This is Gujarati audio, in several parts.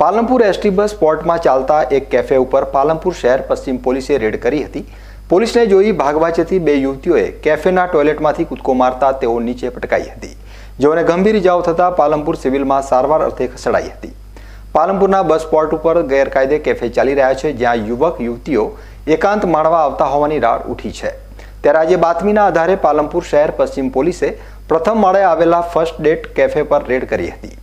પાલનપુર એસટી બસ સ્પોટમાં ચાલતા એક કેફે ઉપર પાલનપુર શહેર પશ્ચિમ પોલીસે રેડ કરી હતી. પોલીસને જોઈ ભાગવા બે યુવતીઓએ કેફેના ટોયલેટમાંથી કૂદકો મારતા તેઓ નીચે પટકાઈ હતી. જેઓને ગંભીર ઇજાઓ થતાં પાલનપુર સિવિલમાં સારવાર અર્થે ખસેડાઈ હતી. પાલનપુરના બસ સ્પોટ ઉપર ગેરકાયદે કેફે ચાલી રહ્યા છે, જ્યાં યુવક યુવતીઓ એકાંત માણવા આવતા હોવાની રાડ ઉઠી છે. ત્યારે આજે બાતમીના આધારે પાલનપુર શહેર પશ્ચિમ પોલીસે પ્રથમ માળે આવેલા ફર્સ્ટ ડેટ કેફે પર રેડ કરી હતી.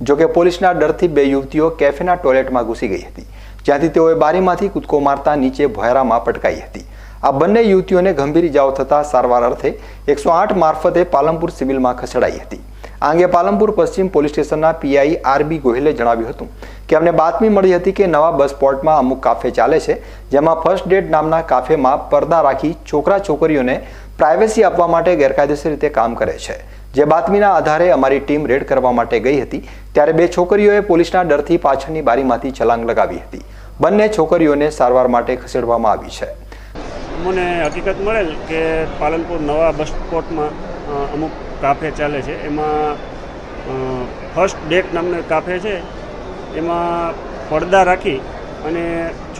જોકે પોલીસના ડરથી બે યુવતીઓ કેફેના ટોયલેટમાં ઘૂસી ગઈ હતી, જ્યાંથી તેઓએ બારીમાંથી કૂદકો મારતા નીચે ભોયરામાં પટકાઈ હતી. આ બંને યુવતીઓને ગંભીર ઇજાઓ થતાં સારવાર અર્થે એકસો આઠ મારફતે પાલનપુર સિવિલમાં ખસેડાઈ હતી. આ અંગે પાલનપુર પશ્ચિમ પોલીસ સ્ટેશનના પીઆઈ આરબી ગોહિલે જણાવ્યું હતું કે અમને બાતમી મળી હતી કે નવા બસ સ્પોટમાં અમુક કાફે ચાલે છે, જેમાં ફર્સ્ટ ડેટ નામના કાફેમાં પડદા રાખી છોકરા છોકરીઓને પ્રાઇવેસી આપવા માટે ગેરકાયદેસર રીતે કામ કરે છે. જે બાતમીના આધારે અમારી ટીમ રેડ કરવા માટે ગઈ હતી, ત્યારે બે છોકરીઓએ પોલીસના ડરથી પાછળની બારીમાંથી છલાંગ લગાવી હતી. બંને છોકરીઓને સારવાર માટે ખસેડવામાં આવી છે. મને હકીકત મળેલ કે પાલનપુર નવા બસ સ્પોટમાં અમુક કાફે ચાલે છે. એમાં ફર્સ્ટ ડેટ નામનો કાફે છે. એમાં પડદા રાખી અને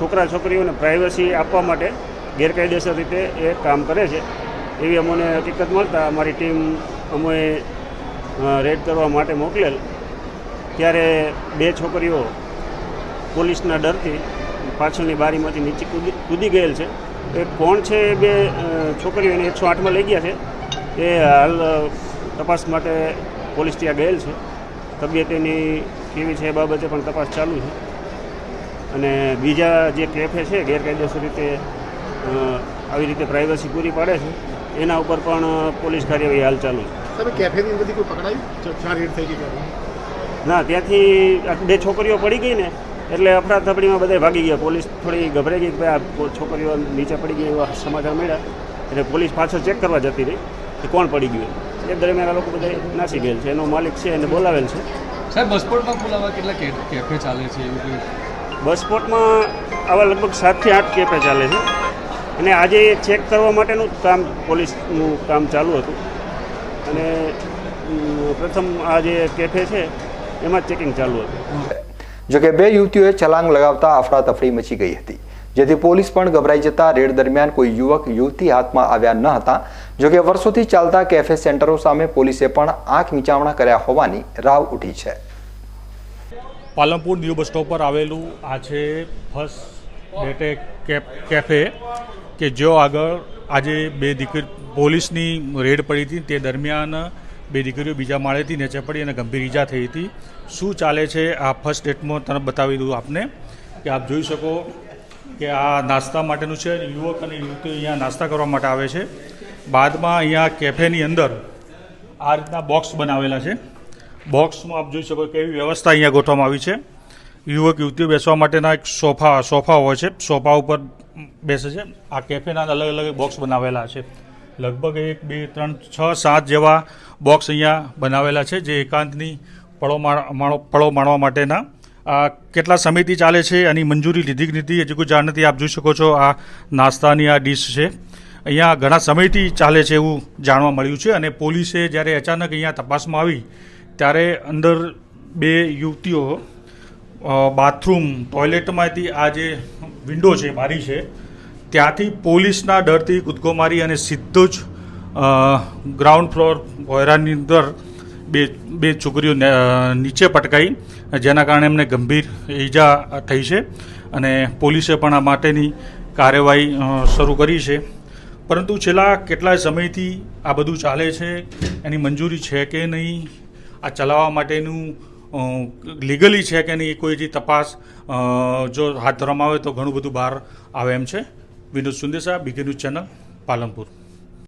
છોકરા છોકરીઓને પ્રાઇવસી આપવા માટે ગેરકાયદેસર રીતે એ કામ કરે છે. એવી અમને હકીકત મળતા અમારી ટીમ અમે રેડ કરવા માટે મોકલેલ, ત્યારે બે છોકરીઓ પોલીસના ડરથી પાછળની બારીમાંથી નીચે કૂદી કૂદી ગયેલ છે. એ કોણ છે એ બે છોકરીઓ છોકરીઓને એકસો આઠમાં લઈ ગયા છે. એ હાલ તપાસ માટે પોલીસ ત્યાં ગયેલ છે. તબિયત એની કેવી છે એ બાબતે પણ તપાસ ચાલુ છે. અને બીજા જે કેફે છે, ગેરકાયદેસર રીતે આવી રીતે પ્રાઇવસી પૂરી પાડે છે, એના ઉપર પણ પોલીસ કાર્યવાહી હાલ ચાલુ છે. તમે કેફેની બધી કોઈ પકડાયું? ચાર રેડ થઈ ગઈ ના ત્યાંથી બે છોકરીઓ પડી ગઈ ને એટલે અફડાતફડીમાં બધા ભાગી ગયા. પોલીસ થોડી ગભરાઈ ગઈ કે ભાઈ આ છોકરીઓ નીચે પડી ગઈ એવા સમાચાર મળ્યા. એટલે પોલીસ પાછળ ચેક કરવા જતી રહી કે કોણ પડી ગયું એ દરમિયાન આ લોકો બધા નાસી ગયેલ છે. એનો માલિક છે એને બોલાવેલ છે. સાહેબ બસપોર્ટમાં કુલ કેટલા કેફે ચાલે છે એવું કંઈ? બસ આવા લગભગ સાતથી આઠ કેફે ચાલે છે. અને આજે ચેક કરવા માટેનું જ કામ પોલીસનું કામ ચાલુ હતું. અને પ્રથમ આ જે કેફે છે એમાં ચેકિંગ ચાલુ હતું. જોકે બે યુવતીઓએ છલાંગ લગાવતા અફડાતફડી મચી ગઈ હતી. જેથી પોલીસ પણ ગભરાઈ જતા રેડ દરમિયાન કોઈ યુવક યુવતી હાથમાં આવ્યા ન હતા. જોકે વર્ષોથી ચાલતા કેફે સેન્ટરો સામે પોલીસે પણ આંખ મીચાવણા કર્યા હોવાની રાવ ઉઠી છે. પાલનપુર ન્યૂ બસ સ્ટોપ પર આવેલું આ છે ફર્સ્ટ ડેટે કેફ કેફે કે જો આગળ આજે બે દીકરી પોલીસની રેડ પડી હતી તે દરમિયાન બે દીકરીઓ બીજા માળેથી નીચે પડી અને ગંભીર ઈજા થઈ હતી. શું ચાલે છે? આ ફર્સ્ટ ડેટમાં તરફ બતાવી દઉં આપને કે આપ જોઈ શકો કે આ નાસ્તા માટેનું છે. યુવક અને યુવતીઓ અહીંયા નાસ્તા કરવા માટે આવે છે. બાદમાં અહીંયા કેફેની અંદર આ રીતના બોક્સ બનાવેલા છે. બોક્સમાં આપ જોઈ શકો કેવી વ્યવસ્થા અહીંયા ગોઠવવામાં આવી છે. યુવક, યુવતીઓ બેસવા માટેના એક સોફા સોફા હોય છે. સોફા ઉપર બેસે છે. આ કેફેના અલગ અલગ બોક્સ બનાવેલા છે. લગભગ એક, બે, ત્રણ, છ, સાત જેવા બોક્સ અહીંયા બનાવેલા છે જે એકાંતની પળો માણો પળો માણવા માટેના. આ કેટલા સમયથી ચાલે છે એની મંજૂરી લીધી કે નથી હજી કોઈ જાણ નથી. આપ જોઈ શકો છો આ નાસ્તાની આ ડીશ છે. અહીંયા ઘણા સમયથી ચાલે છે એવું જાણવા મળ્યું છે અને પોલીસે જ્યારે અચાનક અહીંયા તપાસમાં આવી, ત્યારે અંદર બે યુવતીઓ બાથરૂમ, ટોયલેટમાંથી આ જે વિન્ડો છે બારી છે, ત્યાંથી પોલીસના ડરથી કૂદકો મારી અને સીધો જ ગ્રાઉન્ડ ફ્લોર ભોયરાની અંદર બે બે છોકરીઓ નીચે પટકાઈ, જેના કારણે એમને ગંભીર ઈજા થઈ છે અને પોલીસે પણ આ માટેની કાર્યવાહી શરૂ કરી છે. પરંતુ છેલ્લા કેટલાય સમયથી આ બધું ચાલે છે, એની મંજૂરી છે કે નહીં, આ ચલાવવા માટેનું લીગલી છે કે નહીં કોઈ જે તપાસ જો હાથ ધરવામાં આવે તો ઘણું બધું બહાર આવે એમ છે. Vinod Sundesha BK news channel, Palanpur.